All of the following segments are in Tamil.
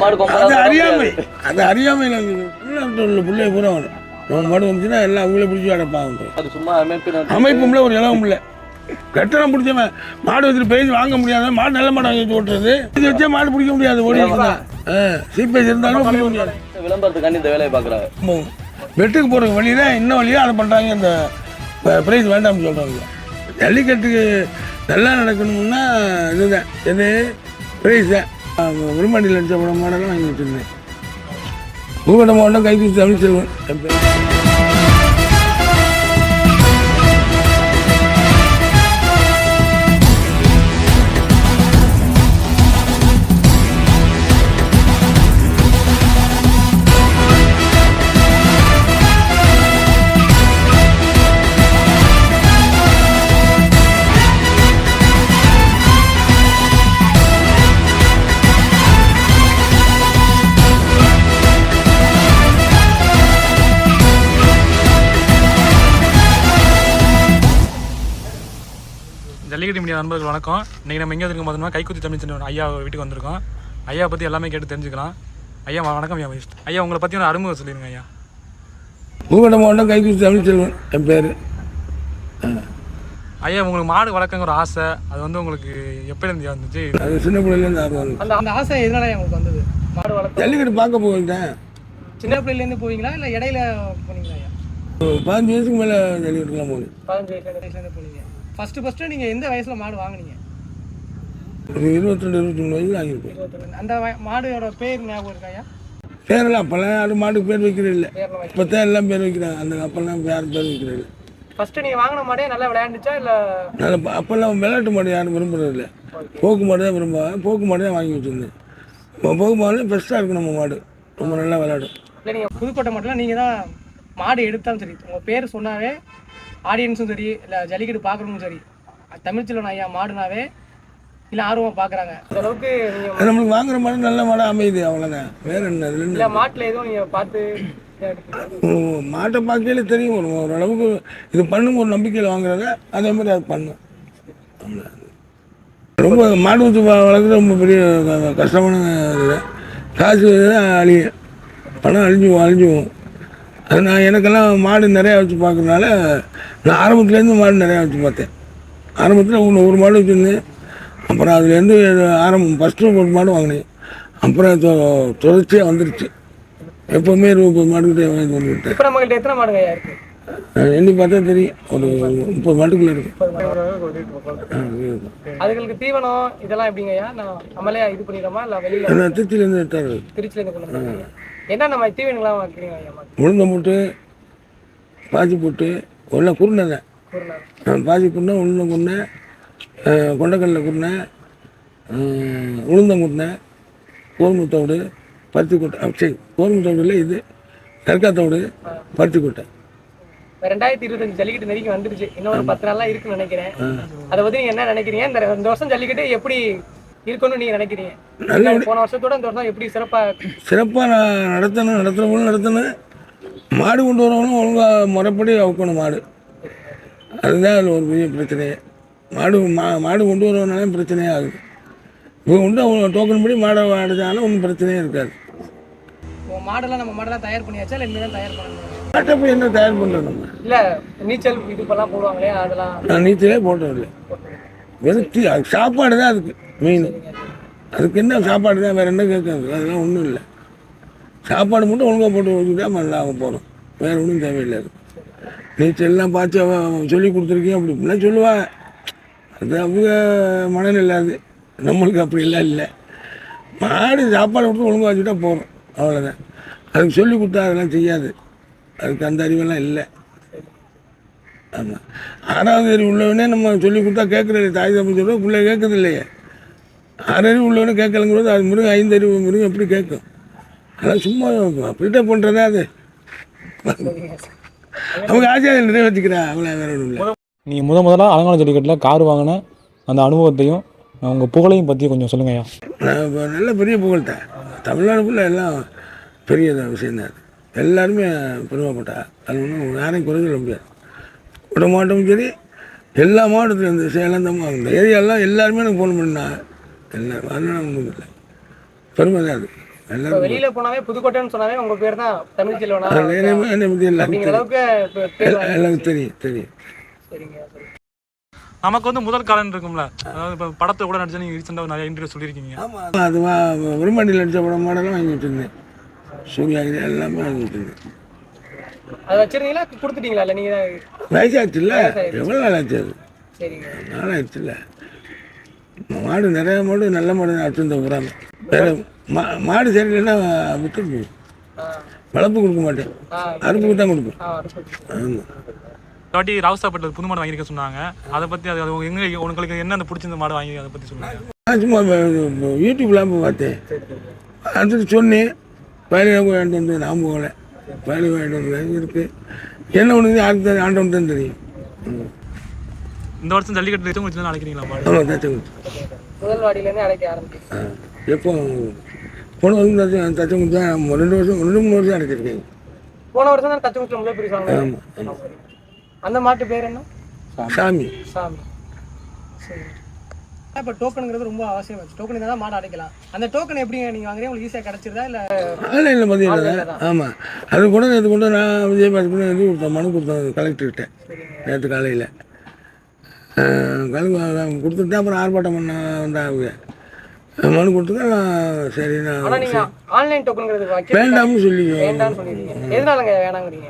மாடு அது அறியாமை. அது அறியாமையில் உள்ள பிள்ளைய பூரா வரும் நம்ம மாடு வந்துச்சுன்னா எல்லாம் அவங்களே பிடிச்சி அடைப்பாங்க அது சும்மா அமைப்பு அமைப்பும் ஒரு இலவும் இல்லை. கட்டணம் பிடிச்சவன் மாடு வச்சுட்டு பேசி வாங்க முடியாது மாடு நல்ல மாடு வாங்கி வச்சு ஓட்டுறது. இது வச்சே மாடு பிடிக்க முடியாது ஓடி சீப்பேஸ் இருந்தாலும் பிடிக்க முடியாது. விளம்பரத்துக்காண்டி இந்த வேலையை பார்க்குறாங்க. வெட்டுக்கு போகிற வழியில என்ன வழியோ அதை பண்ணுறாங்க இந்த ப்ரைஸ் வேண்டாம்னு சொல்கிறாங்க ஜல்லிக்கட்டுக்கு நல்லா நடக்கணும்னா இதுதான். எது? ப்ரைஸ் தான். விரும்பாண்டியில் அடித்த படம் மாடலாம் வாங்கி வச்சுருந்தேன் பூகட மாவட்டம் கைத்தூசி தமிழ் செல்வன் என் பேர் ஜல்லிக்கட்டு மீடியா நண்பர்கள் வணக்கம். இன்றைக்கி நம்ம எங்கே வந்திருக்கோம் பார்த்தோம்னா கைக்குத்தி தமிழ் செல்வன் ஐயா வீட்டுக்கு வந்திருக்கோம். ஐயா பற்றி எல்லாமே கேட்டு தெரிஞ்சுக்கலாம். ஐயா வணக்கம் ஐயா ஐயா உங்களை பற்றி ஒரு அறிமுகம் சொல்லிடுங்க ஐயா. பூகட மாவட்டம் கைத்தூசி தமிழ் செல்வன் என் பேர். ஐயா உங்களுக்கு மாடு வளர்க்கங்க ஒரு ஆசை அது வந்து உங்களுக்கு எப்போலேருந்து வந்துச்சு? அது சின்ன பிள்ளைலேருந்து ஆர்வம். அந்த அந்த ஆசை எதனால உங்களுக்கு வந்தது? மாடு வளர்த்து ஜல்லிக்கட்டு பார்க்க போயிட்டேன். சின்ன பிள்ளையிலேருந்து போவீங்களா இல்லை இடையில போனீங்களா ஐயா? பதினஞ்சு வயசுக்கு மேலே ஜல்லிக்கட்டுலாம் போகணும் பதினஞ்சு வயசுலேருந்து போனீங்க. ஃபர்ஸ்ட் ஃபர்ஸ்ட் நீங்கள் எந்த வயசில் மாடு வாங்குனீங்க? ஒரு இருபத்திரெண்டு இருபத்தி மூணு வயசுல வாங்கியிருப்பேன். அந்த மாடோட பேர் ஞாபகம் இருக்கா ஐயா? பேரெல்லாம் அப்போல்லாம் யாரும் மாட்டுக்கு பேர் வைக்கிறது இல்லை. இப்போ தான் எல்லாம் பேர் வைக்கிறாங்க. அந்த அப்போல்லாம் யாரும் பேர் வைக்கிறது ஃபர்ஸ்ட் நீங்கள் வாங்கின மாடே நல்லா விளையாண்டுச்சா இல்லை? நல்ல அப்போல்லாம் விளையாட்டு மாடு யாரும் விரும்புறது இல்லை. போக்கு மாடு தான் விரும்புவாங்க. போக்கு மாடு தான் வாங்கி வச்சுருந்தேன். போக்கு மாடு பெஸ்ட்டாக இருக்கும் நம்ம மாடு. ரொம்ப நல்லா விளையாடும். இல்லை நீங்கள் புதுக்கோட்டை மட்டும் நீங்கள் தான் மாடு எடுத்தாலும் சரி உங்கள் பேர் சொன்னாவே ஆடியன்ஸும் சரி இல்லை ஜல்லிக்கட்டு பார்க்குறவங்களும் சரி தமிழ்ச்செல்வன் ஐயா மாடுனாவே இல்லை ஆர்வமாக பார்க்குறாங்க. அளவுக்கு நம்மளுக்கு வாங்குற மாடு நல்ல மாடாக அமையுது அவ்வளோதான் வேற என்ன இல்லை மாட்டில் எதுவும் நீங்கள் பார்த்து மாட்டை பார்க்கையில தெரியும் ஓரளவுக்கு இது பண்ணும் ஒரு நம்பிக்கையில் வாங்குறாங்க அதே மாதிரி அது பண்ணும். ரொம்ப மாடு ஊற்றி வளர்க்குறது ரொம்ப பெரிய கஷ்டமான இது. காசு அழியும். பணம் அழிஞ்சுவோம் அழிஞ்சுவோம் நான் எனக்கெல்லாம் மாடு நிறையா வச்சு பார்க்கறதுனால நான் ஆரம்பத்துலேருந்து மாடு நிறையா வச்சு பார்த்தேன். ஆரம்பத்தில் ஒன்று ஒரு மாடு வச்சுருந்தேன் அப்புறம் அதுலேருந்து ஆரம்பம் ஃபஸ்ட்டு ஒரு மாடு வாங்கினேன். அப்புறம் தொடர்ச்சியாக வந்துருச்சு. எப்போவுமே இருபது முப்பது மாடுக்கிட்டே வாங்கி கொண்டு விட்டேன் எத்தனை நான் எண்ணி பார்த்தா தெரியும். ஒரு முப்பது மாட்டுக்குள்ளே இருக்கும். அதுகளுக்கு தீவனம் இதெல்லாம் எப்படிங்க ஐயா நான் நம்மளே இது பண்ணிடுறோமா? இல்லை வெளியில் திருச்சியிலேருந்து எடுத்தாரு. என்ன நம்ம தீவனங்களாம் வைக்கிறீங்க உளுந்த போட்டு பாசி போட்டு ஒன்றா குருணை. தான் பாசி குருணை உளுந்த குருணை கொண்டக்கடலை குருணை உளுந்தம் குருணை கோதுமை பருத்தி கொட்டை. சரி கோதுமை தவிடுல இது கற்கா தவிடு பருத்தி கொட்டை. ரெண்டாயிரத்தி இருபத்தஞ்சு ஜல்லிக்கட்டு நெருக்கி வந்துருச்சு. இன்னும் ஒரு பத்து நாள்லாம் இருக்குன்னு நினைக்கிறேன். அதை நீங்க என்ன நினைக்கிறீங்க? இந்த இந்த வருஷம் ஜல்லிக்கட்டு எப்படி இருக்கும்னு நீங்க நினைக்கிறீங்க? நல்லபடி போன வருஷத்தோட இந்த வருஷம் எப்படி சிறப்பா சிறப்பாக நான் நடத்தணும் நடத்துகிறவங்களும் நடத்தணும். மாடு கொண்டு வரவங்களும் ஒழுங்காக முறைப்படி அவுக்கணும் மாடு. அதுதான் அதில் ஒரு பெரிய பிரச்சனையே. மாடு மா மாடு கொண்டு வரவனாலே பிரச்சனையே ஆகுது. இப்போ உண்டு அவங்க டோக்கன் படி மாடை அடைச்சாலும் ஒன்றும் பிரச்சனையே இருக்காது. மாடெல்லாம் நம்ம மாடெல்லாம் தயார் பண்ணியாச்சா? இல்லை இனிமேல் தயார் பண்ணணும்? மாட்டை போய் என்ன தயார் பண்ணுறோம் நம்ம? இல்ல நீச்சல் இது இப்பெல்லாம் போடுவாங்களே அதெல்லாம் நான் நீச்சலே போட்டதில்லை. வெறும் தீ அது சாப்பாடு தான் அதுக்கு. மீன். அதுக்கு என்ன சாப்பாடு தான் வேறு என்ன கேட்காது. அதெல்லாம் ஒன்றும் இல்லை. சாப்பாடு மட்டும் ஒழுங்காக போட்டு வச்சுக்கிட்டா நல்லா ஆக போகிறோம் வேறு ஒன்றும் தேவையில்லை நீச்சல்லாம் பார்த்து அவன் சொல்லி கொடுத்துருக்கீங்க அப்படி இப்படிலாம் சொல்லுவாங்க அது அவங்க மனநிலை அது. நம்மளுக்கு அப்படிலாம் இல்லை. மாடு சாப்பாடு மட்டும் ஒழுங்காக வச்சுட்டா போகிறோம் அவ்வளோதான் அதுக்கு சொல்லி கொடுத்தா அதெல்லாம் செய்யாது. அதுக்கு அந்த அறிவெல்லாம் இல்லை. ஆமாம் ஆறாவது அறிவு உள்ளவனே நம்ம சொல்லி கொடுத்தா கேட்குறது தாய் தப்பு சொல்கிறோம் பிள்ளை கேட்குறது இல்லையே ஆறறிவு உள்ளவனே கேட்கலங்கிறது அது மிருகம் ஐந்தறிவு மிருகம் எப்படி கேட்கும்? அதெல்லாம் சும்மா அப்படிட்டே பண்ணுறதா அது? அவங்க ஆசையாக நிறைவேற்றிக்கிறா அவ்வளோ வேற ஒன்றும் இல்லை. நீங்கள் முத முதலாக அலங்கான ஜல்லிக்கட்டில் கார் வாங்கின அந்த அனுபவத்தையும் உங்கள் புகழையும் பற்றி கொஞ்சம் சொல்லுங்க ஐயா. நான் நல்ல பெரிய புகழ்ட்டேன் தமிழ்நாடுக்குள்ளே எல்லாம் பெரிய விஷயம்தான் அது. எல்லாருமே பெருமைப்பட்டா. அது ஒன்றும் யாரையும் குறை சொல்ல முடியாது. விட மாவட்டமும் சரி எல்லா மாவட்டத்துலையும் இந்த சேலம் இந்த ஏரியாலாம் எல்லாருமே எனக்கு ஃபோன் பண்ணா. எல்லாரும் அதெல்லாம் ஒன்றும் இல்லை பெருமை தான் அது வெளியில போனாவே புதுக்கோட்டைன்னு சொன்னாவே உங்க பேர் தான் தமிழ் செல்வனா? என்னை என்னை எல்லாருக்கும் தெரியும். தெரியும். நமக்கு வந்து முதல் காலம் இருக்கும்ல. அதாவது இப்போ படத்தை கூட நடிச்சு நீங்கள் ரீசெண்டாக நிறைய இன்டர்வியூ சொல்லியிருக்கீங்க. ஆமாம் அது வா விரும்பாண்டியில் அடித்த படம் மாடலாம் வாங்கி வச்சுருந்தேன். சூர்யா இது எல்லாமே வாங்கி வச்சுருந்தேன். அதை வச்சிருந்தீங்களா? கொடுத்துட்டீங்களா? இல்லை நீங்க தான் வயசாச்சு இல்லை எவ்வளோ நாள் ஆச்சு அது? சரிங்க. நாளாயிடுச்சு இல்லை மாடு நிறைய மாடு நல்ல மாடு வச்சுருந்தேன் புறாம வேறு மா மாடு சரியில்லைன்னா ஆ வளர்ப்பு கொடுக்க மாட்டேன். அறுப்புக்கு தான் கொடுப்பேன். அடுத்து. ஆமாம் வாட்டி ராவசாப்பட்டில் புது மாடு வாங்கியிருக்க சொன்னாங்க. அதை பற்றி அது அது எங்க உங்களுக்கு என்ன அந்த பிடிச்சிருந்த மாடு வாங்கி அதை பற்றி நான் சும்மா யூடியூப்லாம் போய் பார்த்தேன். அதுக்கு சொன்னேன். பயிர் வாங்கிட்டு வந்து நான் போகலை. பயிர் வாங்கிட்டு வந்து இருக்கு. என்ன ஒன்று தெரியும் ஆண்டவன் தான் தெரியும். ம். இந்த வருஷம் ஜல்லிக்கட்டு வச்சு வச்சு நினைக்கிறீங்களா மாடு ஆமாம் தச்சங்க முதல் வாடியிலேருந்து அடைக்க ஆரம்பிச்சு. எப்போ? போன வருஷம் தச்ச தான் ரெண்டு வருஷம் ரெண்டு மூணு வருஷம் அடைச்சிருக்கேன் போன வருஷம் தான் தச்சு குச்சில் முதல் பிரிவு வாங்கினேன் ஆமாம் அந்த மாட்டு பேர் என்ன? சாமி. சாமி. சரி. இப்போ டோக்கனுங்கிறது ரொம்ப அவசியம். டோக்கன் இருந்தால் தான் மாடு அடைக்கலாம். அந்த டோக்கன் எப்படிங்க நீங்கள் வாங்குறீங்க? உங்களுக்கு ஈஸியாக கிடைச்சிருதா இல்லை ஆன்லைனில் பார்த்தீங்களா ஆமாம் அது கூட நேற்று கொண்டு நான் விஜய் பாஸ் பண்ணி இது கொடுத்தேன். மனு கொடுத்தேன். கலெக்டர்கிட்ட நேற்று காலையில். கலெக்டர் கொடுத்துட்டு அப்புறம் ஆர்ப்பாட்டம் பண்ண வந்தாங்க. மனு கொடுத்துட்டு சரி நான் ஆன்லைன் டோக்கனுங்கிறது வேண்டாம்னு சொல்லி எதனாலங்க வேணாங்கிறீங்க?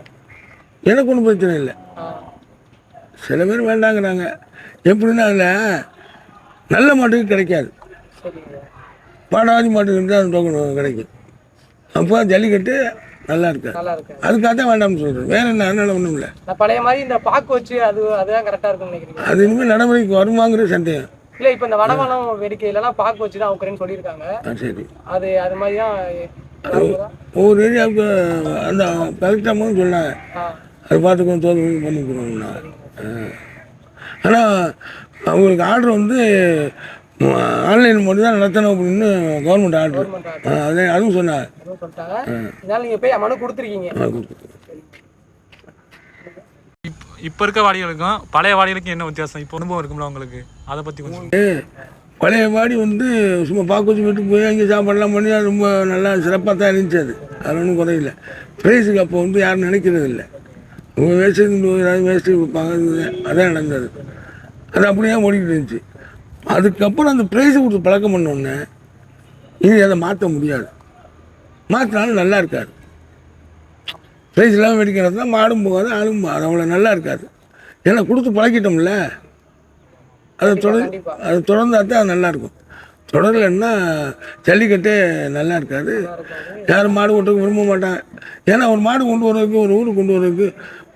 எனக்கு ஒன்றும் பிரச்சனை இல்லை. சில பேர் வேண்டாங்கிறாங்க. எப்படின்னா அதில் நல்ல மாட்டுக்கு கிடைக்காது. பாடாதி மாட்டுக்கு அந்த டோக்கன் கிடைக்கும். அப்போ ஜல்லிக்கட்டு நல்லா இருக்காது நல்லா இருக்கு அதுக்காக தான் வேண்டாம்னு சொல்கிறேன் வேற என்ன? அதனால ஒன்றும் இல்லை. நான் பழைய மாதிரி இந்த பாக்கு வச்சு அது அதுதான் கரெக்டாக இருக்கும்னு நினைக்கிறீங்க? அது இனிமேல் நடைமுறைக்கு வருமாங்கிற சந்தேகம். இல்லை இப்போ இந்த வடமானம் வேடிக்கையிலலாம் பாக்கு வச்சு தான் அவுக்குறேன்னு சொல்லியிருக்காங்க. சரி. அது அது மாதிரி தான் வருதா? ஒவ்வொரு ஏரியாவுக்கு அந்த கலெக்டர் சொன்னாங்க. அது பார்த்துக்கணும் தோது பண்ணி கொடுக்கணும்னா ஆனால் அவங்களுக்கு ஆர்டர் வந்து ஆன்லைன் மட்டும் தான் நடத்தணும் அப்படின்னு கவர்மெண்ட் ஆர்டர் அதே அதுவும் சொன்னாங்க. இதனால நீங்கள் போய் மனு கொடுத்துருக்கீங்க. இப்போ இருக்க வாடிகளுக்கும் பழைய வாடிகளுக்கும் என்ன வித்தியாசம்? இப்போ அனுபவம் இருக்கும்ல உங்களுக்கு? அதை பற்றி கொஞ்சம் பழைய மாடி வந்து சும்மா பார்க்க வச்சு வீட்டுக்கு போய் அங்கே சாப்பாடுலாம் பண்ணி அது ரொம்ப நல்லா சிறப்பாக தான் இருந்துச்சு அது. அது ஒன்றும் குறையில. ப்ரைஸுக்கு அப்போ வந்து யாரும் நினைக்கிறது இல்லை. உங்க வேஸ்ட்டு ஏதாவது வேஸ்ட்டு கொடுப்பாங்க அதான் நடந்தது. அது அப்படியே ஓடிக்கிட்டு இருந்துச்சு. அதுக்கப்புறம் அந்த ப்ரைஸை கொடுத்து பழக்கம் பண்ணோடனே இனி அதை மாற்ற முடியாது. மாற்றினாலும் நல்லா இருக்காது. ப்ரைஸ் இல்லாமல் வெடிக்கிறது தான் மாடும் போகாது ஆளும் போகாது. அவ்வளோ நல்லா இருக்காது. ஏன்னா கொடுத்து பழக்கிட்டோம்ல. அதை தொடர். அது தொடர்ந்தா தான் அது நல்லாயிருக்கும் தொடரலைன்னா ஜல்லிக்கட்டே நல்லா இருக்காது. யாரும் மாடு ஓட்டுறதுக்கு விரும்ப மாட்டாங்க. ஏன்னா ஒரு மாடு கொண்டு வரதுக்கு ஒரு ஊருக்கு கொண்டு வரதுக்கு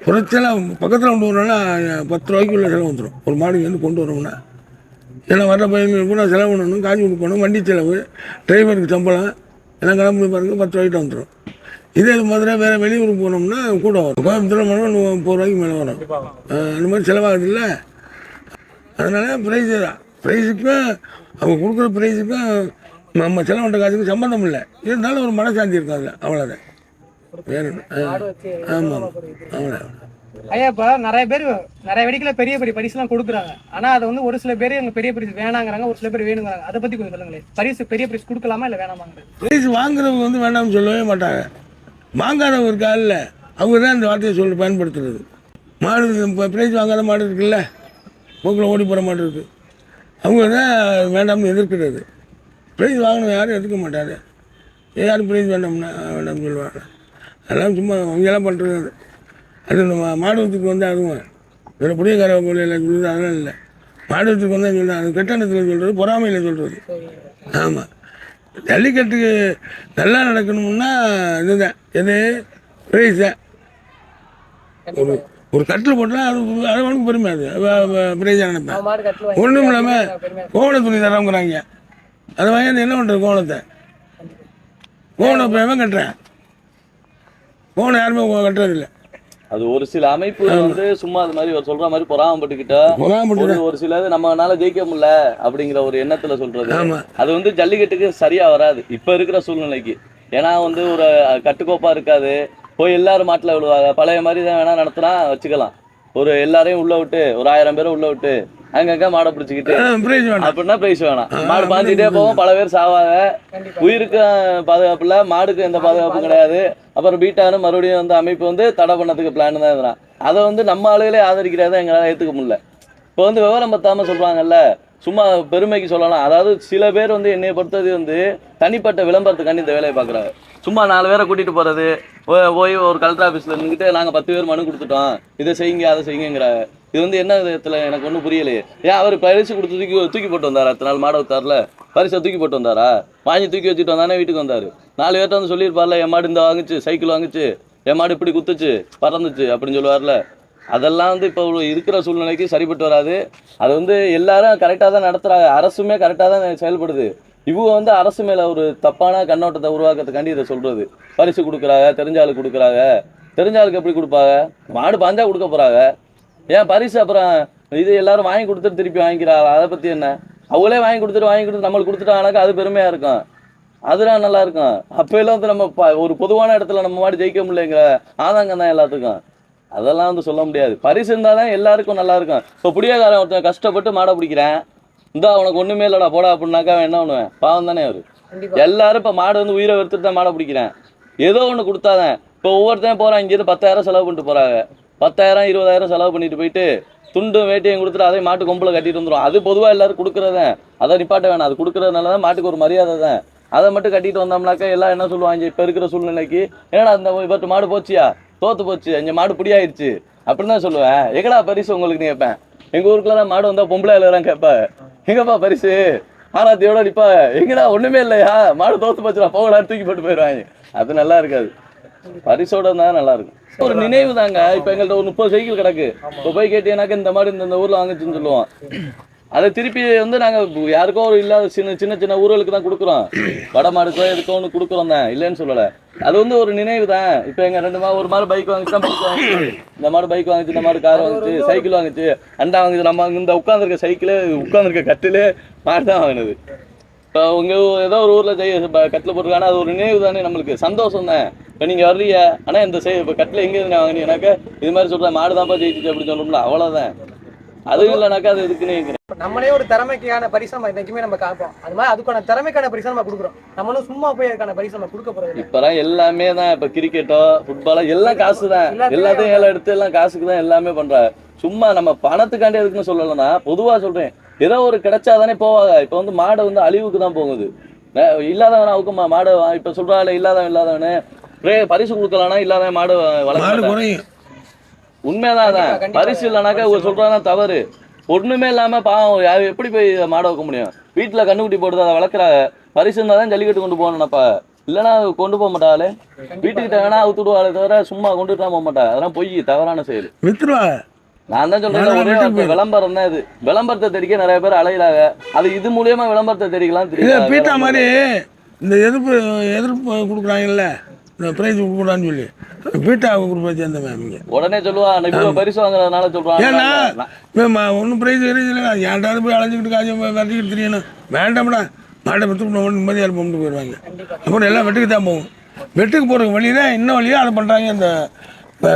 குறைச்சலாம் பக்கத்தில் கொண்டு வரணும்னா பத்து ரூபாய்க்குள்ள செலவு வந்துடும் ஒரு மாடு இங்கேருந்து கொண்டு வரோம்னா ஏன்னா வர்ற பையன்களுக்கு நான் செலவு பண்ணணும் காஞ்சி கொடுக்கணும் வண்டி செலவு டிரைவருக்கு சம்பளம் எல்லாம் கிளம்பி பாருங்க பத்து ரூபாய்க்கு வந்துடும் இதே மதுரை வேறு வெளியூருக்கு போனோம்னா கூட வரும். கோயம்புத்தூர் போனோம்னா முப்பது ரூபாய்க்கு மேலே வரும். அந்த மாதிரி செலவாகுது இல்லை? அதனால ப்ரைஸு தான். ப்ரைஸுக்கும் அவங்க கொடுக்குற ப்ரைஸுக்கும் நம்ம செலவு காசுக்கும் சம்மந்தம் இல்லை. இருந்தாலும் ஒரு மனசாந்தி இருக்கும் அதில். அவ்வளோதான் வேறு ஆமாம் அவ்வளோ ஐயா இப்போ நிறைய பேர் நிறைய வெடிக்கல பெரிய பெரிய பரிசுலாம் கொடுக்குறாங்க. ஆனால் அதை வந்து ஒரு சில பேர் எங்க பெரிய பரிசு வேணாங்கிறாங்க ஒரு சில பேர் வேணுங்கிறாங்க. அதை பற்றி கொஞ்சம் சொல்லுங்களேன். பரிசு பெரிய பரிசு கொடுக்கலாமா இல்லை வேணாமாங்கிறது? ப்ரைஸ் வாங்குறவங்க வந்து வேண்டாம்னு சொல்லவே மாட்டாங்க. வாங்காதவங்க இருக்கா? இல்லை. அவங்க தான் இந்த வார்த்தையை சொல்லி பயன்படுத்துறது. மாடு இப்போ ப்ரைஸ் வாங்காத மாடு இருக்குல்ல? போக்கில் ஓடி போகிற மாடு இருக்குது அவங்க தான் வேண்டாம்னு எதிர்க்கிறது. ப்ரைஸ் வாங்கினவங்க யாரும் எதிர்க்க மாட்டார். யாரும் ப்ரைஸ் வேண்டாம்னா வேண்டாம்னு சொல்லுவாங்க. அதெல்லாம் சும்மா அவங்கெல்லாம் பண்ணுறது அது நம்ம மாடு வச்சுக்கு வந்து அதுவும். வேறு புளியக்கார கோழியில் சொல்கிறது அதெல்லாம் இல்லை. மாடு வச்சுக்கு வந்து சொல்கிறேன் அது கெட்டணத்தில் சொல்கிறது பொறாமையில் சொல்கிறது ஆமாம் ஜல்லிக்கட்டுக்கு நல்லா நடக்கணும்னா இதுதான். எது? ப்ரைஸ் ஒரு ஒரு கட்டில் போட்டால் அது அது ஒன்றும் பெருமை அது. ப்ரைஸாக நினைப்பேன் ஒன்றும் இல்லாமல் கோவண துணி தரவங்கிறாங்க. அதை வாங்கி என்ன பண்ணுறது கோவணத்தை கோவணம் இப்போ கட்டுறேன்? கோவணம் யாருமே கட்டுறதில்ல. அது ஒரு சில அமைப்பு வந்து சும்மா அது மாதிரி ஒரு சொல்ற மாதிரி பொறாமப்பட்டுக்கிட்டா ஒரு சிலது நம்மனால ஜெயிக்க முடியல அப்படிங்கிற ஒரு எண்ணத்துல சொல்றது. அது வந்து ஜல்லிக்கட்டுக்கு சரியா வராது. இப்ப இருக்கிற சூழ்நிலைக்கு. ஏன்னா வந்து ஒரு கட்டுக்கோப்பா இருக்காது. போய் எல்லாரும் மாட்டுல விழுவாங்க. பழைய மாதிரி தான் வேணா நடத்தினா வச்சுக்கலாம். ஒரு எல்லாரையும் உள்ள விட்டு ஒரு ஆயிரம் பேரை உள்ள விட்டு அங்கங்க மாடை பிடிச்சிக்கிட்டு. பிரைஸ் வேணாம் அப்படின்னா பிரைஸ் வேணாம். மாடு பாஞ்சிட்டே போகும் பல பேர் சாவாங்க. உயிருக்கு பாதுகாப்பு இல்ல மாடுக்கு எந்த பாதுகாப்பும் கிடையாது. அப்புறம் பீட்டானு மறுபடியும் வந்து அமைப்பு வந்து தடை பண்ணதுக்கு பிளான் தான் இருக்கிறான் அதை வந்து நம்ம ஆளுகளே ஆதரிக்கிறத எங்களால் ஏற்றுக்க முடியல. இப்போ வந்து விவரம் பத்தாம சொல்றாங்கல்ல சும்மா பெருமைக்கு சொல்லலாம். அதாவது சில பேர் வந்து என்னைய பொறுத்தது வந்து தனிப்பட்ட விளம்பரத்துக்காண்டி இந்த வேலையை பார்க்குறாங்க சும்மா நாலு பேரை கூட்டிட்டு போறது போ- போய் ஒரு கலெக்டர் ஆஃபீஸில் இருந்துக்கிட்டு நாங்கள் பத்து பேர் மனு கொடுத்துட்டோம். இதை செய்யுங்க அதை செய்யுங்கிறாங்க இது வந்து என்ன விதத்தில் எனக்கு ஒன்றும் புரியலையே. ஏன் அவர் பரிசு கொடுத்து தூக்கி தூக்கி போட்டு வந்தாரா? அத்தனை நாள் மாட பரிசை தூக்கி போட்டு வந்தாரா? வாங்கி தூக்கி வச்சுட்டு வந்தானே வீட்டுக்கு வந்தார். நாலு பேர்ட்ட வந்து சொல்லியிருப்பார்ல என் மாடு இந்த வாங்குச்சு சைக்கிள் வாங்குச்சு என் மாடு இப்படி குத்துச்சு பறந்துச்சு அப்படின்னு சொல்லுவார்ல. அதெல்லாம் வந்து இப்போ இருக்கிற சூழ்நிலைக்கு சரிப்பட்டு வராது. அது வந்து எல்லாரும் கரெக்டாக தான் நடத்துகிறாங்க அரசுமே கரெக்டாக தான் செயல்படுது. இவங்க வந்து அரசு மேலே ஒரு தப்பான கண்ணோட்டத்தை உருவாக்குறதுக்காண்டி இதை சொல்கிறது பரிசு கொடுக்குறாங்க தெரிஞ்ச ஆளுக்கு கொடுக்குறாங்க. தெரிஞ்ச ஆளுக்கு எப்படி கொடுப்பாங்க? மாடு பாஞ்சா கொடுக்க போகிறாங்க ஏன் பரிசு அப்புறம் இது எல்லாரும் வாங்கி கொடுத்துட்டு திருப்பி வாங்கிக்கிறாங்க அதை பற்றி என்ன? அவங்களே வாங்கி கொடுத்துட்டு வாங்கி கொடுத்து நம்மளுக்கு கொடுத்துட்டாங்கனாக்கா அது பெருமையாக இருக்கும். அதெல்லாம் நல்லா இருக்கும். அப்போயெல்லாம் வந்து நம்ம ஒரு பொதுவான இடத்துல நம்ம மாடு ஜெயிக்க முடியலைங்கிற ஆதங்கம் தான் எல்லாத்துக்கும். அதெல்லாம் வந்து சொல்ல முடியாது. பரிசு இருந்தால் தான் எல்லாருக்கும் நல்லா இருக்கும். இப்போ புடியக்காரன் ஒருத்தன் கஷ்டப்பட்டு மாடை பிடிக்கிறேன். இந்தா உனக்கு ஒன்றுமே இல்லைடா போடா அப்படின்னாக்கா அவன் என்ன பண்ணுவேன்? பாவம் தானே அவர். எல்லாரும் இப்போ மாடு வந்து உயிரை வெறுத்துட்டு தான் மாடை பிடிக்கிறேன். ஏதோ ஒன்று கொடுத்தாதான். இப்போ ஒவ்வொருத்தன் போகிறான் இங்கேருந்து பத்தாயிரம் செலவு பண்ணிட்டு போகிறாங்க பத்தாயிரம் இருபதாயிரம் செலவு பண்ணிட்டு போயிட்டு துண்டும் வேட்டையும் கொடுத்துட்டு அதே மாட்டு கொம்பில் கட்டிட்டு வந்துடும் அது பொதுவாக எல்லாரும் கொடுக்குறதான் அதை நிப்பாட்ட வேணாம். அது கொடுக்குறதுனால தான் மாட்டுக்கு ஒரு மரியாதை தான். அதை மட்டும் கட்டிட்டு வந்தோம்னாக்கா எல்லாம் என்ன சொல்லுவாங்க? இப்போ இருக்கிற சூழ்நிலைக்கு என்னடா அந்த இவர்ட்டு மாடு போச்சியா? தோத்து போச்சு. இங்கே மாடு பிடியாயிருச்சு. அப்படின்னு தான் சொல்லுவேன் எங்கடா பரிசு உங்களுக்கு? நீ கேட்பேன். எங்கள் ஊருக்குலாம் மாடு வந்தால் பொம்பளை எழுதுறான் கேட்பேன் எங்கப்பா பரிசு? ஆராத்தியோட நிப்பா. எங்கடா? ஒன்றுமே இல்லையா? மாடு தோத்து போச்சுடா போகலான்னு தூக்கி போட்டு போயிடுவாங்க. அது நல்லா இருக்காது. பரிசோட இருந்தால் நல்லா இருக்கும். ஒரு நினைவு தாங்க இப்ப எங்கள்ட்ட ஒரு முப்பது சைக்கிள் கிடக்கு. இப்போ போய் கேட்டீங்கன்னாக்க இந்த மாதிரி இந்த ஊர்ல வாங்குச்சுன்னு சொல்லுவோம். அதை திருப்பி வந்து நாங்க யாருக்கோ ஒரு இல்லாத சின்ன சின்ன சின்ன ஊர்களுக்கு தான் கொடுக்குறோம். வட மாடுக்கோ எதுக்கோ ஒன்று கொடுக்குறோம் தான். இல்லைன்னு சொல்லல. அது வந்து ஒரு நினைவு தான். இப்போ எங்க ரெண்டு மா ஒரு மாடு பைக் வாங்கிச்சு தான் bike வாங்குச்சு. இந்த மாடு பைக் வாங்குச்சு இந்த மாடு கார் வாங்குச்சு சைக்கிள் வாங்குச்சு. அண்டா வாங்குச்சு. நம்ம இந்த உட்காந்துருக்க சைக்கிளு உட்காந்துருக்க கட்டிலு மாடு தான் வாங்கினது. இப்போ உங்க ஏதோ ஒரு ஊர்ல ஜெய கட்டில் போட்டிருக்காங்க அது ஒரு நினைவு தானே நம்மளுக்கு? சந்தோஷம் தான். இப்போ நீங்க வர்றீங்க. ஆனா இந்த செய் இப்போ கட்டில் எங்க இருந்து வாங்கினீங்கன்னாக்கா இது மாதிரி சொல்றேன் மாடு தான்ப்பா ஜெயிச்சிச்சு அப்படின்னு சொல்லணும்ல அவ்வளவுதான். அதுவும் இல்லைனாக்கா அது இப்ப நம்மளே ஒரு திறமைக்கான பரிசு நம்ம என்னைக்குமே நம்ம காப்போம். அது மாதிரி அதுக்கான திறமைக்கான பரிசு நம்ம கொடுக்குறோம். நம்மளும் சும்மா போய் அதுக்கான பரிசு நம்ம கொடுக்க போறது இப்பதான் எல்லாமே தான். இப்ப கிரிக்கெட்டோ ஃபுட்பாலோ எல்லாம் காசு தான். எல்லாத்தையும் ஏழை எடுத்து எல்லாம் காசுக்கு தான் எல்லாமே பண்றாங்க. சும்மா நம்ம பணத்துக்காண்டி எதுக்குன்னு சொல்லலைன்னா பொதுவா சொல்றேன். ஏதோ ஒரு கிடைச்சாதானே போவாங்க. இப்ப வந்து மாடு வந்து அழிவுக்கு தான் போகுது. இல்லாதவன் அவுக்குமா மாடு வா- இப்ப சொல்றாள் இல்லாதவன் இல்லாதவனு பிரே- பரிசு கொடுக்கலாம்னா இல்லாதவன் மாடு வளர்க்க மாடு மாட்டான். குறையும். உண்மைதான் அதான். பரிசு இல்லைனாக்கா ஒரு சொல்றாங்க தவறு. ஒண்ணுமே இல்லாம பாவம் யார் எப்படி போய் மாட வைக்க முடியும்? வீட்டுல கண்ணுக்குட்டி போடுது அதை வளர்க்குறாங்க. பரிசு இருந்தா தான் ஜல்லிக்கட்டு கொண்டு போகணும்ப்பா இல்லைன்னா கொண்டு போக மாட்டாளே. வீட்டுக்கிட்ட வேணா அவுத்துடுவாளே தவிர சும்மா கொண்டுட்டு போக மாட்டா. அதெல்லாம் பொய் தவறான செயல். வித்துருவா நான் தான் சொல்றேன் ஒரே விளம்பரம் தான் இது விளம்பரத்தை தெரிக்க நிறைய பேர் அலையிறாங்க அது இது மூலியமா விளம்பரத்தை தெரிக்கலாம் இதை தெரியும் பீட்டா மாதிரி இந்த எதிர்ப்பு எதிர்ப்பு கொடுக்குறாங்கல்ல ப்ரைஸ் கொடுக்குறான்னு சொல்லி. பீட்டாவுக்கு கொடுப்பா சேர்ந்தவன் அவங்க உடனே சொல்லுவா இவ்வளவு பரிசு வாங்குறதுனால ஏன்னா சொல்றாங்க ஒன்றும் ப்ரைஸ் கிடையாது ஏன்டாவது போய் அலைஞ்சிக்கிட்டு காய்ச்சி விரட்டிக்கிட்டு தெரியணும். வேண்டாம்டா. மாட்டை ஒன்று நிம்மதியாக இருப்போம்னு போயிடுவாங்க. அப்புறம் எல்லாம் வெட்டுக்கு தான் போகும். வெட்டுக்கு போகிறதுக்கு வழி தான் இன்னும் வழியாக அதை பண்ணுறாங்க இந்த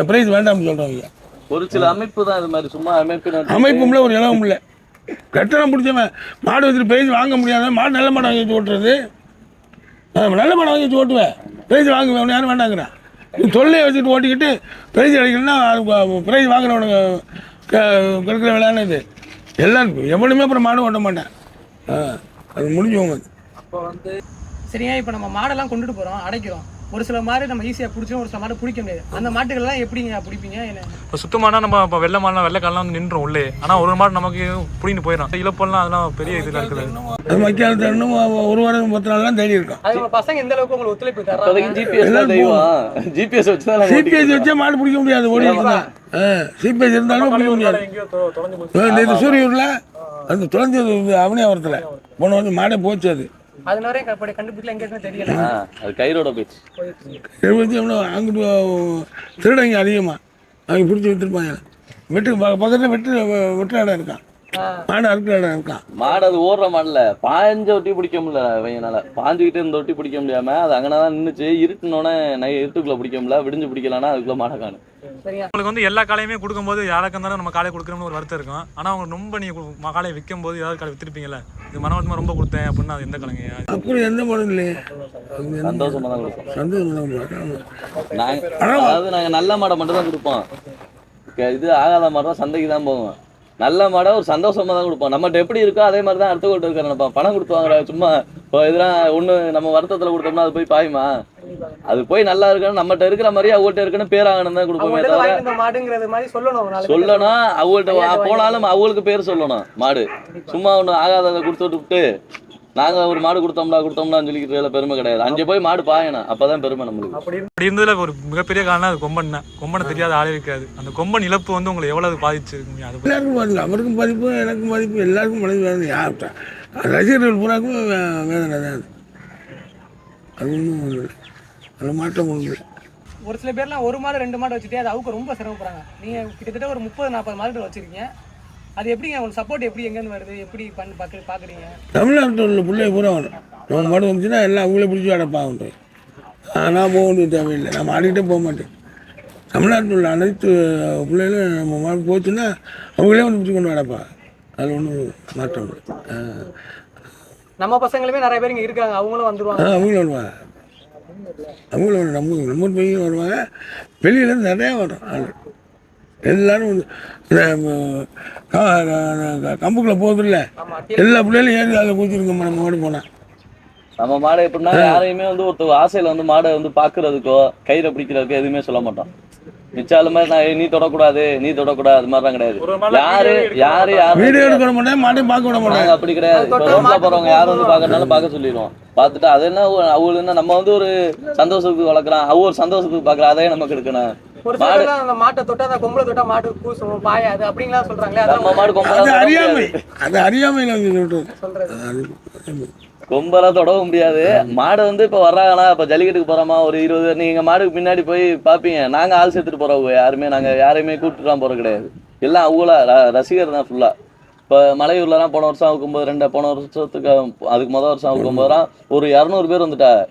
ப்ரைஸ் வேண்டாம்னு சொல்கிறவங்க ஒரு சில அமைப்பு தான் இது மாதிரி சும்மா அமைப்பு அமைப்பும்ல ஒரு இலவும் இல்லை. கட்டணம் பிடிச்சவன் மாடு வச்சுட்டு ப்ரைஸ் வாங்க முடியாத மாடு நல்ல மாடு வாங்கி வச்சு ஓட்டுறது. நல்ல மாடு வாங்கி வச்சு ஓட்டுவேன். ப்ரைஸ் வாங்குவேன் யாரும் வேண்டாங்கிறான் நீ தொல்லையை வச்சுட்டு ஓட்டிக்கிட்டு ப்ரைஸ் கிடைக்கணும்னா ப்ரைஸ் வாங்குறவனுக்கு கிடைக்கிற வேலையான இது. எல்லாம் எவனுமே அப்புறம் மாடு ஓட்ட மாட்டேன். அது முடிஞ்சு போங்க சரிங்க இப்போ நம்ம மாடெல்லாம் கொண்டுட்டு போறோம் அடைக்கிறோம். ஒரு சில மாடு நம்ம ஈஸியா பிடிச்சோம் ஒரு சில மாடு பிடிக்க முடியாது. அந்த மாட்டுகள்லாம் எப்படிங்க பிடிப்பீங்க? என்ன? இப்போ சுத்தமானா நம்ம இப்போ வெள்ளை மாடலாம் வெள்ளை காலெலாம் வந்து நின்றோம் உள்ளே. ஆனால் ஒரு மாடு நமக்கு பிடின்னு போயிடும். இழப்பெல்லாம் அதெல்லாம் பெரிய இதில் இருக்குது. அது தரணும் ஒரு வாரம் பத்து நாள்லாம் தேடி அது உங்க பசங்க எந்த அளவுக்கு உங்களுக்கு ஒத்துழைப்பு ஜிபிஎஸ் ஜிபிஎஸ் வச்சு சிபிஎஸ் வச்சே மாடு பிடிக்க முடியாது ஓடி தான் சிபிஎஸ் இருந்தாலும் பிடிக்க முடியாது. இந்த இது சூரியூரில் அந்த தொலைஞ்சது அவனியாவரத்தில் போன வந்து மாடே போச்சு அது. அது நிறைய கப்படி கண்டுபிடிக்கல எங்க தெரியல. அது கயிறோட போயிடுச்சு. எழுபத்தி எவ்வளோ அங்கிட்டு திருடங்க அதிகமாக அவங்க பிடிச்சி விற்றுருப்பாங்க வெட்டு ப- பக்கத்துல வெட்டு வெட்டு இடம் இருக்கான் மாடு அறுக்கிற இடம் இருக்கான் மாடு அது ஓடுற மாடல. பாஞ்ச ஒட்டி பிடிக்க முடியல இவங்கனால. பாஞ்சுக்கிட்டு இருந்த ஒட்டி பிடிக்க முடியாம அது அங்கன தான் நின்னுச்சு. இருட்டுனோடனே நை இருட்டுக்குள்ள பிடிக்க முடியல. விடிஞ்சு பிடிக்கலன்னா அதுக்குள்ள மாடை காணும். உங்களுக்கு வந்து எல்லா காலையுமே கொடுக்கும்போது யாருக்கு இருந்தாலும் நம்ம காலை கொடுக்குறோம்னு ஒரு வருத்தம் இருக்கும். ஆனால் அவங்க ரொம்ப நீங்கள் காலையை விற்கும் போது ஏதாவது காலை வித்துருப்பீங்கல்ல. இது மனவட்டமாக ரொம்ப கொடுத்தேன் அப்படின்னா அது எந்த கலைங்க அப்படி எந்த மாடும் இல்லையே? சந்தோஷமா தான் கொடுப்போம். சந்தோஷம் தான் கொடுப்பாங்க. நாங்க அதாவது நாங்க நல்ல மாடை மட்டும் தான் கொடுப்போம் இது ஆகாத மாடு தான் சந்தைக்கு தான் போவோம். நல்ல மாடை ஒரு சந்தோஷமா தான் கொடுப்போம் நம்மகிட்ட எப்படி இருக்கோ அதே மாதிரி தான் அடுத்த கொண்டு இருக்க பணம் கொடுத்து வாங்குற சும்மா இப்போ இதெல்லாம் ஒண்ணு நம்ம வருத்தத்துல கொடுத்தோம்னா அது போய் பாயுமா? அது போய் நல்லா இருக்கணும். நம்மகிட்ட இருக்கிற மாதிரி அவங்கள்ட்ட இருக்கணும் பேர் ஆகணும் தான் கொடுப்போமே தவிர சொல்லணும் அவங்கள்ட்ட போனாலும் அவங்களுக்கு பேர் சொல்லணும். மாடு. சும்மா ஒன்று ஆகாததை கொடுத்து விட்டு நாங்க ஒரு மாடு கொடுத்தோம்டா கொடுத்தோம்டான்னு சொல்லிக்கிறதுல பெருமை கிடையாது. அங்கே போய் மாடு பாயணும். அப்பதான் பெருமை நம்மளுக்கு. அப்படி இருந்து அப்படி இருந்ததுல ஒரு மிகப்பெரிய காரணம் அது கொம்பன் தான். கொம்பனை தெரியாத ஆளே இருக்காது. அந்த கொம்பன் இழப்பு வந்து உங்களை எவ்வளவு பாதிச்சிருக்கு அதை எல்லாருக்கும் பாதிப்பு. அவருக்கும் பாதிப்பு எனக்கும் பாதிப்பு எல்லாருக்கும் மனது வேதனை. யார்கிட்ட? ரசிகர்கள் பூராக்கும் வேதனை தான் அது. அது ஒன்றும் அதில் மாற்றம் இல்லை. ஒரு சில பேர்லாம் ஒரு மாடு ரெண்டு மாடு வச்சுட்டு அது அவங்க ரொம்ப சிரமப்படுறாங்க. நீங்க கிட்டத்தட்ட ஒரு முப்பது நாற்பது மாடுகள் வச்சிருக்கீங்க. அது எப்படிங்க உங்களுக்கு சப்போர்ட் எப்படி எங்கேருந்து வருது எப்படி பண்ணி பார்க்க பார்க்குறீங்க தமிழ்நாட்டில் உள்ள பிள்ளைய பூரா வரும் நம்ம மாடு வந்துச்சுன்னா எல்லாம் அவங்களே பிடிச்சி அடைப்பாங்க நான் போக வேண்டிய தேவையில்லை. நம்ம ஆடிக்கிட்டே போக மாட்டேன். தமிழ்நாட்டில் உள்ள அனைத்து பிள்ளைகளும் நம்ம மாடு போச்சுன்னா அவங்களே வந்து பிடிச்சி கொண்டு அடைப்பாங்க அதில் ஒன்றும் மாற்றம். நம்ம பசங்களுமே நிறைய பேர் இங்க இருக்காங்க. அவங்களும் வந்துருவாங்க. அவங்களும் வருவாங்க. அவங்களும். நம்ம நம்ம பையன் வருவாங்க. வெளியிலேருந்து நிறையா வரும் ஆள். எல்லாரும் கம்புக்குள்ளே போகுதுல்ல ஆமா எல்லா பிள்ளைகளும் ஏறி அதில் கூச்சிருக்கோம் நம்ம மாடு போனால் நம்ம மாடை எப்படின்னா யாரையுமே வந்து ஒருத்தர் ஆசையில வந்து மாடை வந்து பாக்குறதுக்கோ கையில பிடிக்கிறதுக்கோ எதுவுமே சொல்ல மாட்டோம். மிச்சால மாதிரி நான் நீ தொடக்கூடாது நீ தொடக்கூடாது அது மாதிரிலாம் கிடையாது. யாரு யாரு யாரு வீடியோ எடுக்க விட மாட்டேன் மாட்டையும் பார்க்க விட மாட்டேன். நாங்க அப்படி கிடையாது. ரோட்ல போறவங்க யாரும் வந்து பாக்கறதுனால பார்க்க சொல்லிடுவோம். பார்த்துட்டு அது என்ன அவங்களுக்கு என்ன நம்ம வந்து ஒரு சந்தோஷத்துக்கு வளர்க்குறான் அவ ஒரு சந்தோஷத்துக்கு பாக்குறா அதே நமக்கு எடுக்கணும் மாட்டை தொட்டா அந்த கொம்பளை தொட்டா மாட்டு கூசும் பாயாது அப்படிங்கலாம் சொல்றாங்களே நம்ம மாடு அது அறியாமை. அது சொல்றது சொல்றது. அது அறியாமை. கொம்பெல்லாம் தொடவும் முடியாது. மாடு வந்து இப்ப வர்றாங்கன்னா இப்ப ஜல்லிக்கட்டுக்கு போறோமா? ஒரு இருபது நீங்க மாடுக்கு பின்னாடி போய் பாப்பீங்க. நாங்க ஆள் சேர்த்துட்டு போறவங்க யாருமே. நாங்க யாரையுமே கூப்பிட்டுலாம் போறது கிடையாது. எல்லாம் அவங்களா ர- ரசிகர் தான் ஃபுல்லா இப்போ மலையூர்லலாம் போன வருஷம் அவுக்கும்போது ரெண்டு போன வருஷத்துக்கு அதுக்கு முதல் வருஷம் அவுக்கும்போதுலாம் ஒரு இரநூறு பேர் வந்துட்டா.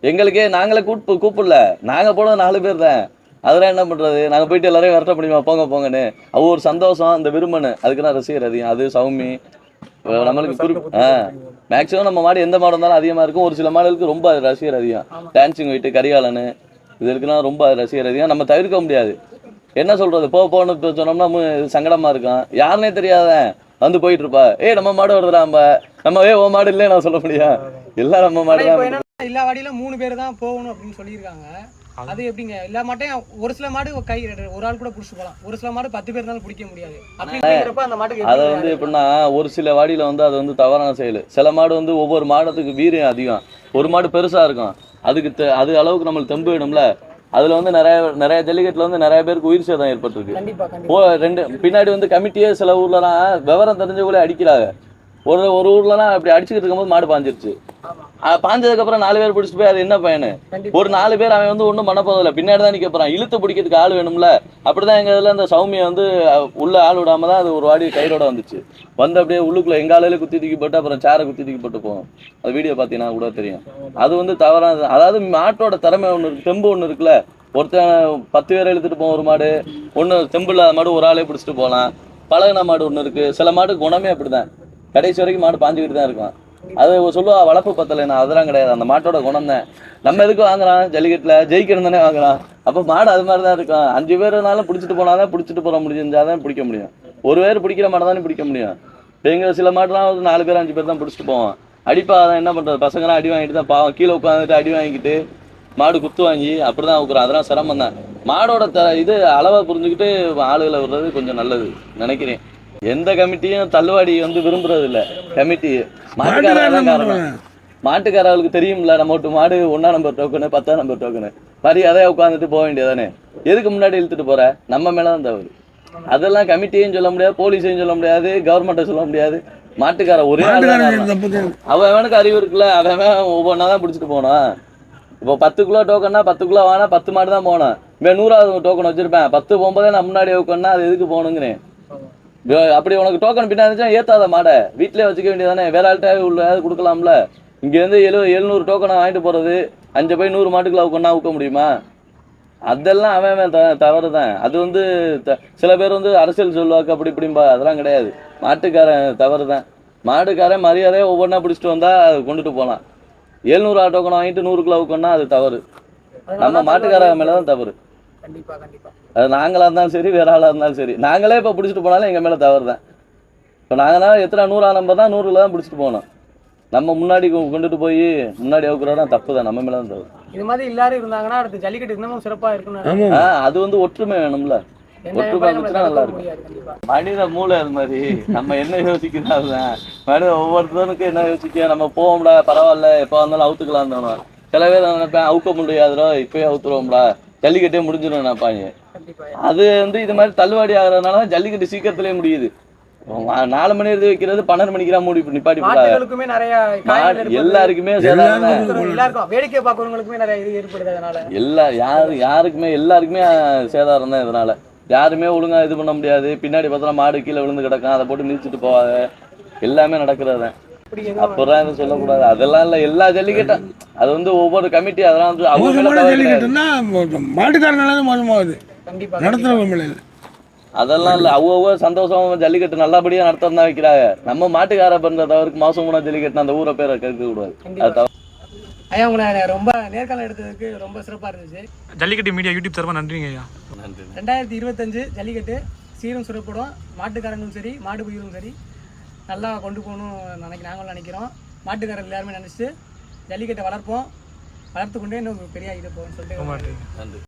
எங்களுக்கே நாங்களே கூப்பிட்டு கூப்பிடல. நாங்க போனது நாலு பேர் தான். அதெல்லாம் என்ன பண்றது? நாங்க போயிட்டு எல்லாரையும் விரட்ட முடியுமா? போங்க போங்கன்னு. அவ்வளோ ஒரு சந்தோஷம் அந்த விரும்பனு அதுக்கு தான் ரசிகர் அதிகம். அது சௌமி நம்மளுக்கு குறிப் ஆ. மேக்ஸிமம் நம்ம மாடு எந்த மாடு இருந்தாலும் அதிகமா இருக்கும். ஒரு சில மாடுகளுக்கு ரொம்ப ரசிகர் அதிகம். டான்சிங் வெயிட்டு கரிகாலனு இது இருக்குன்னா ரொம்ப ரசிகர் அதிகம். நம்ம தவிர்க்க முடியாது. என்ன சொல்றது? போ போன்னு இப்ப சொன்னோம்னா மு- சங்கடமா இருக்கும் யாருனே தெரியாதவன் வந்து போயிட்டு இருப்பா ஏய் நம்ம மாடு வருதுடா நம்ம. ஏ ஓ மாடு இல்லையே நான் சொல்ல முடியும் எல்லாம் நம்ம மாடு தான் எல்லா வாடியில மூணு பேர் தான் போகணும் அப்படின்னு சொல்லியிருக்காங்க. அது எப்படிங்க? எல்லா மாட்டையும் ஒரு சில மாடு கை ஒரு ஆள் கூட புடிச்சு போலாம் ஒரு சில மாடு பத்து பேர் இருந்தாலும் பிடிக்க முடியாது. அப்படிங்கிறப்ப அந்த மாட்டுக்கு அதை எப்படி வந்து எப்படின்னா ஒரு சில வாடியில வந்து அது வந்து தவறான செயல். சில மாடு வந்து ஒவ்வொரு மாடத்துக்கு வீரியம் அதிகம். ஒரு மாடு பெருசா இருக்கும். அதுக்கு அது அளவுக்கு நம்மளுக்கு தெம்பு வேணும்ல அதுல வந்து நிறைய நிறைய ஜல்லிக்கட்டுல வந்து நிறைய பேருக்கு உயிர் சேதம் ஏற்பட்டிருக்கு. ரெண்டு பின்னாடி வந்து கமிட்டியே சில ஊர்லலாம் விவரம் தெரிஞ்சவங்களே அடிக்கிறாங்க. ஒரு ஒரு ஊர்லலாம் அப்படி அடிச்சுக்கிட்டு இருக்கும்போது மாடு பாஞ்சிருச்சு. பாஞ்சதுக்கு அப்புறம் நாலு பேர் பிடிச்சிட்டு போய் அது என்ன பயனு? ஒரு நாலு பேர் அவன் வந்து ஒன்றும் பண்ண போதில்ல பின்னாடி தான் நிற்க போறான். இழுத்து பிடிக்கிறதுக்கு ஆள் வேணும்ல. அப்படிதான் எங்க இதுல இந்த சௌமியை வந்து உள்ள ஆள் விடாம தான் அது ஒரு வாடி கயிறோட வந்துச்சு. வந்து அப்படியே உள்ளுக்குள்ள எங்க ஆளுல குத்தி தூக்கி போட்டு அப்புறம் சேரை குத்தி தூக்கி போட்டு போகும். அது வீடியோ பார்த்தீங்கன்னா கூட தெரியும். அது வந்து தவறானது அதாவது மாட்டோட திறமை ஒன்று இருக்கு தெம்பு ஒன்று இருக்குல்ல. ஒருத்தன் பத்து பேரை இழுத்துட்டு போவோம் ஒரு மாடு. ஒன்று தெம்பு இல்லாத மாடு ஒரு ஆளே பிடிச்சிட்டு போகலாம். பழகுன மாடு ஒன்று இருக்கு. சில மாடு குணமே அப்படிதான். கடைசி வரைக்கும் மாடு பாஞ்சுக்கிட்டு தான் இருக்கும் அது சொல்லுவா வளர்ப்பு பத்தலைன்னா அதெல்லாம் கிடையாது. அந்த மாட்டோட குணம் தான் நம்ம எதுக்கு வாங்குறான் ஜல்லிக்கட்டில் ஜெயிக்கணும் தானே வாங்குறான் அப்போ மாடு அது மாதிரி தான் இருக்கும். அஞ்சு பேர்னாலும் பிடிச்சிட்டு போனாதான் பிடிச்சிட்டு போற முடிஞ்சாதான் பிடிக்க முடியும். ஒரு பேர் பிடிக்கிற மாட்டை தானே பிடிக்க முடியும். இப்போ சில மாடுலாம் ஒரு நாலு பேர் அஞ்சு பேர் தான் பிடிச்சிட்டு போவோம். அடிப்பா அதான் என்ன பண்ணுறது பசங்களாம் அடி வாங்கிட்டு தான் பாவம் கீழே உட்காந்துட்டு அடி வாங்கிட்டு மாடு குத்து வாங்கி அப்படி தான் அவுக்குறோம். அதெல்லாம் சிரமம் தான் மாடோட த இது அளவை புரிஞ்சுக்கிட்டு ஆளுகளை விடுறது கொஞ்சம் நல்லது. நினைக்கிறேன். எந்த கமிட்டியும் தள்ளுவாடி வந்து விரும்புறது இல்ல கமிட்டி மாட்டுக்காரர் தான் காரணம். மாட்டுக்காரர்களுக்கு தெரியும்ல நம்ம விட்டு மாடு ஒண்ணா நம்பர் டோக்கனு பத்தாம் நம்பர் டோக்கனு மரியாதையா உட்காந்துட்டு போக வேண்டியதானே? எதுக்கு முன்னாடி இழுத்துட்டு போற? நம்ம மேலதான் தவறு. அதெல்லாம் கமிட்டியும் சொல்ல முடியாது போலீஸையும் சொல்ல முடியாது கவர்மெண்ட்டை சொல்ல முடியாது. மாட்டுக்கார ஒரே அவன் அவனுக்கு அறிவு இருக்குல்ல அவன் ஒவ்வொன்றா தான் பிடிச்சிட்டு போனான். இப்போ பத்து கிலோ டோக்கன்னா பத்து கிலோ வாங்கினா பத்து மாடு தான் போனோம். இவன் நூறாவது டோக்கன் வச்சிருப்பேன். பத்து போகும்போதே நான் முன்னாடி உட்காந்தா அது எதுக்கு போகணுங்கிறேன். அப்படி உனக்கு டோக்கன் பின்னாடி இருந்துச்சா ஏத்தாத மாடை. வீட்டிலே வச்சுக்க வேண்டியதானே வேற ஆள்கிட்ட உள்ள கொடுக்கலாம்ல. இங்கேருந்து எழு எழுநூறு டோக்கனை வாங்கிட்டு போகிறது அஞ்சு போய் நூறு மாட்டுக்குள்ள கொண்டா ஊக்க முடியுமா? அதெல்லாம் அவன் த தவறு தான் அது வந்து த- சில பேர் வந்து அரசியல் சொல்லுவாக்கு அப்படி இப்படிம்பா. அதெல்லாம் கிடையாது. மாட்டுக்காரன் தவறு தான் மாடுக்காரன் மரியாதையாக ஒவ்வொன்றா பிடிச்சிட்டு வந்தால் அது கொண்டுட்டு போகலாம் எழுநூறு டோக்கனை வாங்கிட்டு நூறு கிலோ ஊக்கணும்னா அது தவறு. நம்ம மாட்டுக்காரங்க மேலே தான் தவறு. கண்டிப்பா கண்டிப்பா. அது நாங்களாக இருந்தாலும் சரி வேற ஆளாக இருந்தாலும் சரி. நாங்களே இப்போ பிடிச்சிட்டு போனாலும் எங்கள் மேலே தவறு தான். இப்போ நாங்கன்னா எத்தனை நூறா நம்பர் தான் நூறுல தான் பிடிச்சிட்டு போகணும் நம்ம முன்னாடி கொண்டுட்டு போய் முன்னாடி அவுக்குறோம்னா தப்பு தான் நம்ம மேலே தான் தவறு. இது மாதிரி எல்லாரும் இருந்தாங்கன்னா அடுத்து ஜல்லிக்கட்டு இன்னமும் சிறப்பா இருக்குன்னு ஆமாம் ஆ அது வந்து ஒற்றுமை வேணும்ல. ஒற்றுமை இருந்துச்சுன்னா நல்லா இருக்கும். மனித மூளை அது மாதிரி. நம்ம என்ன யோசிக்கிறோம் அதுதான் மனித ஒவ்வொருத்தனுக்கும் என்ன யோசிக்க? நம்ம போவோம்டா பரவாயில்ல எப்போ வந்தாலும் அவுத்துக்கலாம் தானோம் சில பேர் நினைப்பேன் அவுக்க முடியாதுடா இப்பயே அவுத்துருவோம்டா. ஜல்லிக்கட்டே முடிஞ்சிடும் நினைப்பாங்க. கண்டிப்பா அது வந்து இது மாதிரி தள்ளுவாடி ஆகுறதுனால தான் ஜல்லிக்கட்டு சீக்கிரத்திலே முடியுது. நாலு மணி இருந்து வைக்கிறது பன்னெண்டு மணிக்கெல்லாம் மூடி நிப்பாட்டி போடாது மாட்டுகளுக்குமே நிறைய. எல்லாருக்குமே சேதாரம். தான். எல்லாருக்கும் வேடிக்கை பார்க்கறவங்களுக்குமே நிறைய இது ஏற்படுது அதனால. எல்லா யாரு யாருக்குமே எல்லாருக்குமே சேதாரம் தான் இதனால. யாருமே ஒழுங்கா இது பண்ண முடியாது. பின்னாடி பார்த்தா மாடு கீழே விழுந்து கிடக்கும். அதை போட்டு மிதிச்சிட்டு போவாங்க எல்லாமே நடக்கிறது தான் இப்படி எதுவும் அப்புறம் எதுவும் சொல்லக்கூடாது. அதெல்லாம் இல்லை. எல்லா ஜல்லிக்கட்டும் அது வந்து ஒவ்வொரு கமிட்டி அதெல்லாம் வந்து அவங்க மாட்டுக்காரனால மோசமாகுது. கண்டிப்பா நடத்துறவங்க மேலே இல்லை. அதெல்லாம் இல்லை. அவங்க சந்தோஷமா ஜல்லிக்கட்டு நல்லபடியா நடத்தம் தான் வைக்கிறாங்க நம்ம மாட்டுக்கார பண்ற தவறுக்கு மாசம் போன ஜல்லிக்கட்டு அந்த ஊரை பேரை கேட்க கூடாது. ஐயா உங்களை ரொம்ப நேர்காணல் எடுத்ததுக்கு ரொம்ப சிறப்பா இருந்துச்சு. ஜல்லிக்கட்டு மீடியா யூடியூப் சார்பாக நன்றிங்க ஐயா. நன்றி. ரெண்டாயிரத்தி இருபத்தஞ்சு ஜல்லிக்கட்டு சீரும் சிறப்படும் மாட்டுக்காரங்களும் சரி மாடு பயிரும் சரி நல்லா கொண்டு போகணும் நினைக்க நாங்களும் நினைக்கிறோம். மாட்டுக்காரர் எல்லாருமே நினச்சிட்டு ஜல்லிக்கட்டை வளர்ப்போம். வளர்த்து கொண்டே இன்னும் பெரிய இது போகணும்னு சொல்லிட்டு ரொம்ப நன்றி. நன்றி.